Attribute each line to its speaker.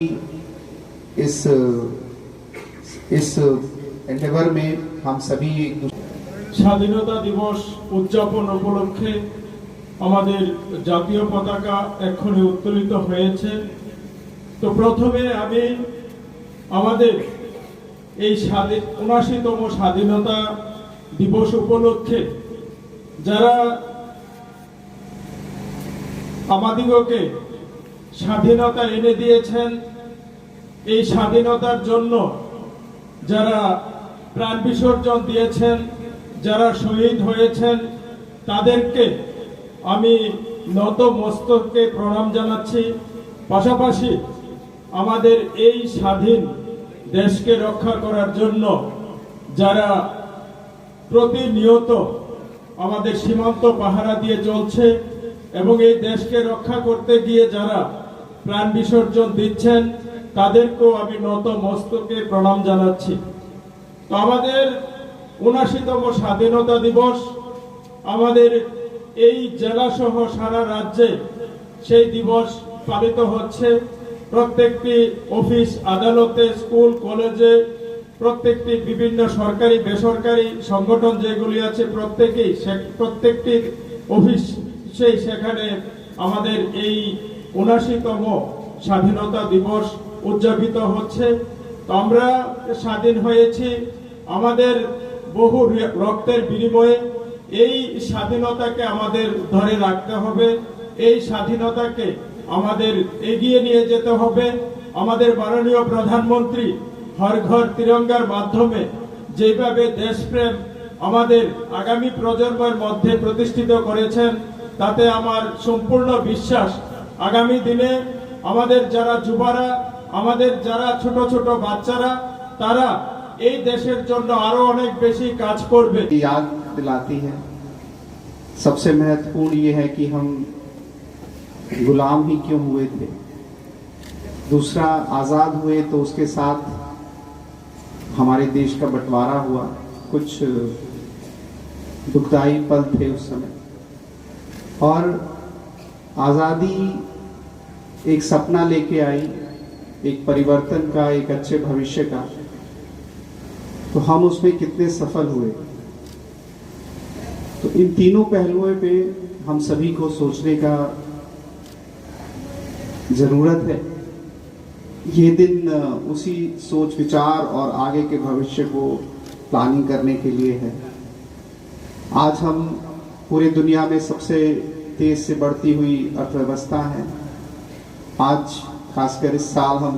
Speaker 1: इस इस एंडेवर में हम सभी एक दूसरे
Speaker 2: স্বাধীনতা দিবস উদযাপন উপলক্ষে আমাদের জাতীয় পতাকা এক্ষুনি উত্তোলিত হয়েছে তো প্রথমে আমি আমাদের এই স্বাধীন উনাশিতম স্বাধীনতা দিবস উপলক্ষে যারা আমাদিগকে স্বাধীনতা এনে দিয়েছেন। এই স্বাধীনতার জন্য যারা প্রাণ বিসর্জন দিয়েছেন, যারা শহীদ হয়েছেন, তাদেরকে আমি নত মস্তককে প্রণাম জানাচ্ছি। পাশাপাশি আমাদের এই স্বাধীন দেশকে রক্ষা করার জন্য যারা প্রতিনিয়ত আমাদের সীমান্ত পাহারা দিয়ে চলছে এবং এই দেশকে রক্ষা করতে গিয়ে যারা প্রাণ বিসর্জন দিচ্ছেন, তাদেরকেও আমি নত মস্তকে প্রণাম জানাচ্ছি। তো আমাদের উনাশিতম স্বাধীনতা দিবস, আমাদের এই জেলা সহ সারা রাজ্যে সেই দিবস পালিত হচ্ছে। প্রত্যেকটি অফিস, আদালতে, স্কুল, কলেজে, প্রত্যেকটি বিভিন্ন সরকারি, বেসরকারি সংগঠন যেগুলি আছে, প্রত্যেকেই প্রত্যেকটি অফিস সেই সেখানে আমাদের এই উনাশিতম স্বাধীনতা দিবস উদযাপিত হচ্ছে। আমরা স্বাধীন হয়েছি আমাদের বহু রক্তের বিনিময়ে। এই স্বাধীনতাকে আমাদের ধরে রাখতে হবে। এই স্বাধীনতাকে আমাদের এগিয়ে নিয়ে যেতে হবে। আমাদের মাননীয় প্রধানমন্ত্রী হর ঘর তিরঙ্গার মাধ্যমে যেভাবে দেশপ্রেম আমাদের আগামী প্রজন্মের মধ্যে প্রতিষ্ঠিত করেছেন, তাতে আমার সম্পূর্ণ বিশ্বাস আগামী দিনে আমাদের যারা যুবারা আমাদের যারা ছোট ছোট বাচ্চারা তারা এই দেশের জন্য আরো অনেক বেশি কাজ করবে
Speaker 1: की याद दिलाती है सबसे महत्वपूर्ण ये है कि हम गुलाम ही क्यों हुए थे दूसरा आज़ाद हुए तो उसके साथ हमारे देश का बंटवारा हुआ कुछ दुखदाई पल थे उस समय और आज़ादी एक सपना लेके आई, एक परिवर्तन का, एक अच्छे भविष्य का। तो हम उसमें कितने सफल हुए? तो इन तीनों पहलुओं पे हम सभी को सोचने का ज़रूरत है। ये दिन उसी सोच, विचार और आगे के भविष्य को प्लानिंग करने के लिए है। आज हम पूरी दुनिया में सबसे तेज से बढ़ती हुई अर्थव्यवस्था है। આજ ખાસ કરી સાલ હમ